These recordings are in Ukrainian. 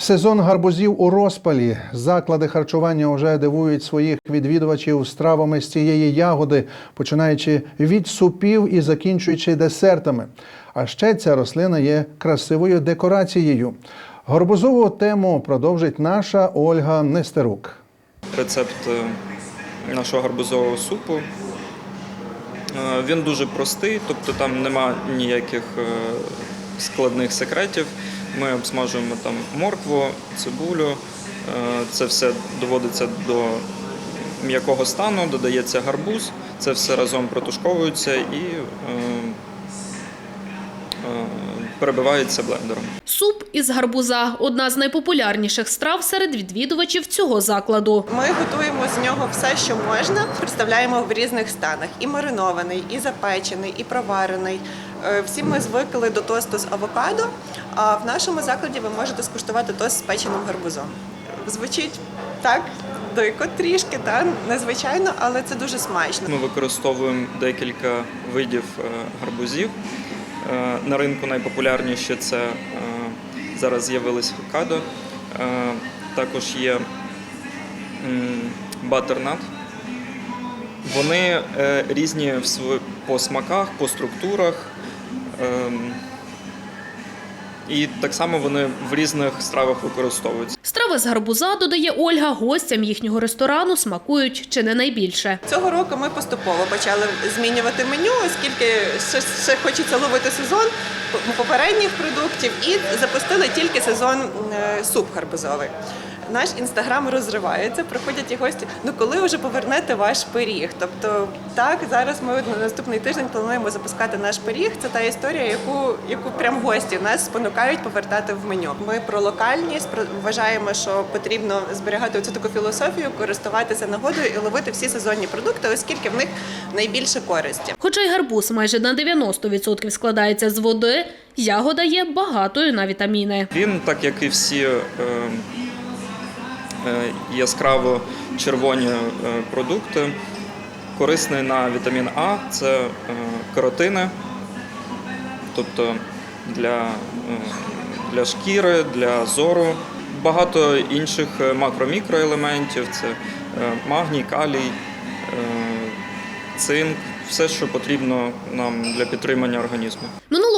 Сезон гарбузів у розпалі. Заклади харчування вже дивують своїх відвідувачів стравами з цієї ягоди, починаючи від супів і закінчуючи десертами. А ще ця рослина є красивою декорацією. Гарбузову тему продовжить наша Ольга Нестерук. рецепт е, нашого гарбузового супу. Е, Він дуже простий, тобто там нема ніяких е, складних секретів. Ми обсмажуємо там моркву, цибулю. Е, Це все доводиться до м'якого стану, додається гарбуз, це все разом протушковується і е, е, перебивається блендером. Суп із гарбуза одна з найпопулярніших страв серед відвідувачів цього закладу. Ми готуємо з нього все, що можна. Представляємо в різних станах: і маринований, і запечений, і проварений. Е, Всі ми звикли до тосту з авокадо. А в нашому закладі ви можете скуштувати тост з печеним гарбузом. Звучить так дико трішки, та незвичайно, але це дуже смачно. Ми використовуємо декілька видів е, гарбузів. Е, На ринку найпопулярніші це зараз з'явились авокадо. Також є батернат. Вони різні по смаках, по структурах. Ем, І так само вони в різних стравах використовуються. Страви з гарбуза, додає Ольга, гостям їхнього ресторану смакують чи не найбільше. Цього року ми поступово почали змінювати меню, оскільки ще, ще хочеться ловити сезон попередніх продуктів і запустили тільки сезон е, суп гарбузовий. Наш інстаграм розривається, приходять і гості. Ну коли вже повернете ваш пиріг? Тобто, так зараз ми на наступний тиждень плануємо запускати наш пиріг. Це та історія, яку яку прям гості нас спонукають повертати в меню. Ми про локальність про вважаємо, що потрібно зберігати цю таку філософію, користуватися нагодою і ловити всі сезонні продукти, оскільки в них найбільше користі. Хоча й гарбуз майже на 90% складається з води, ягода є багатою на вітаміни. Він, так як і всі е, е, яскраво червоні е, продукти, корисний на вітамін А, це е, каротини, тобто для, е, для шкіри, для зору. Багато інших е, макро-мікроелементів це е, магній, калій, е, цинк, все, що потрібно нам для підтримання організму.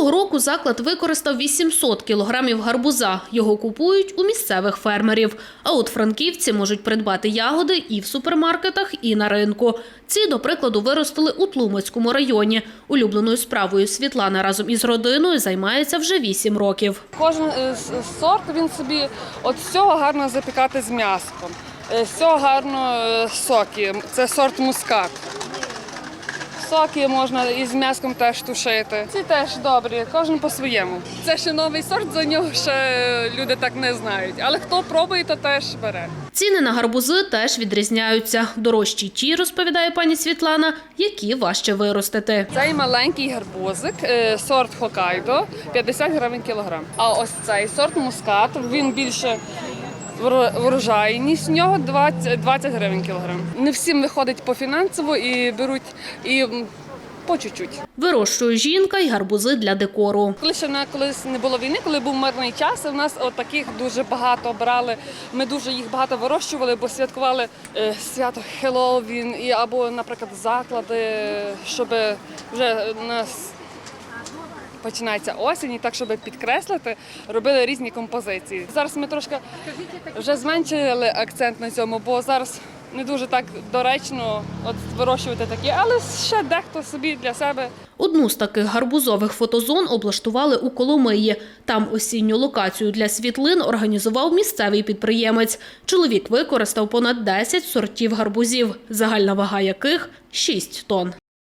Минулого року заклад використав 800 кілограмів гарбуза. Його купують у місцевих фермерів. А от франківці можуть придбати ягоди і в супермаркетах, і на ринку. Ці, до прикладу, виростили у Тлумацькому районі. Улюбленою справою Світлана разом із родиною займається вже 8 років. Кожен е, сорт він собі от цього гарно запікати з м'яском. е, З цього гарно е, соки. Це сорт мускат. Соки можна і з м'яском теж тушити. Ці теж добрі, кожен по-своєму. Це ще новий сорт, за нього ще люди так не знають. Але хто пробує, то теж бере. Ціни на гарбузи теж відрізняються. Дорожчі ті, розповідає пані Світлана, які важче виростити. Цей маленький гарбузик, е, сорт Хокайдо, 50 гривень кілограм. А ось цей сорт мускат, він більше врожайність нього 20, 20 гривень кілограм. Не всім виходить по фінансово і беруть і по чуть-чуть. Вирощує жінка й гарбузи для декору. Коли ще на колись не було війни, коли був мирний час, у нас от таких дуже багато брали. Ми дуже їх багато вирощували, бо святкували е, свято Хеллоуін і або, наприклад, заклади, щоб вже нас починається осінь, і так, щоб підкреслити, робили різні композиції. Зараз ми трошки вже зменшили акцент на цьому, бо зараз не дуже так доречно от вирощувати такі, але ще дехто собі для себе Одну з таких гарбузових фотозон облаштували у Коломиї. Там осінню локацію для світлин організував місцевий підприємець. Чоловік використав понад 10 сортів гарбузів, загальна вага яких 6 тонн.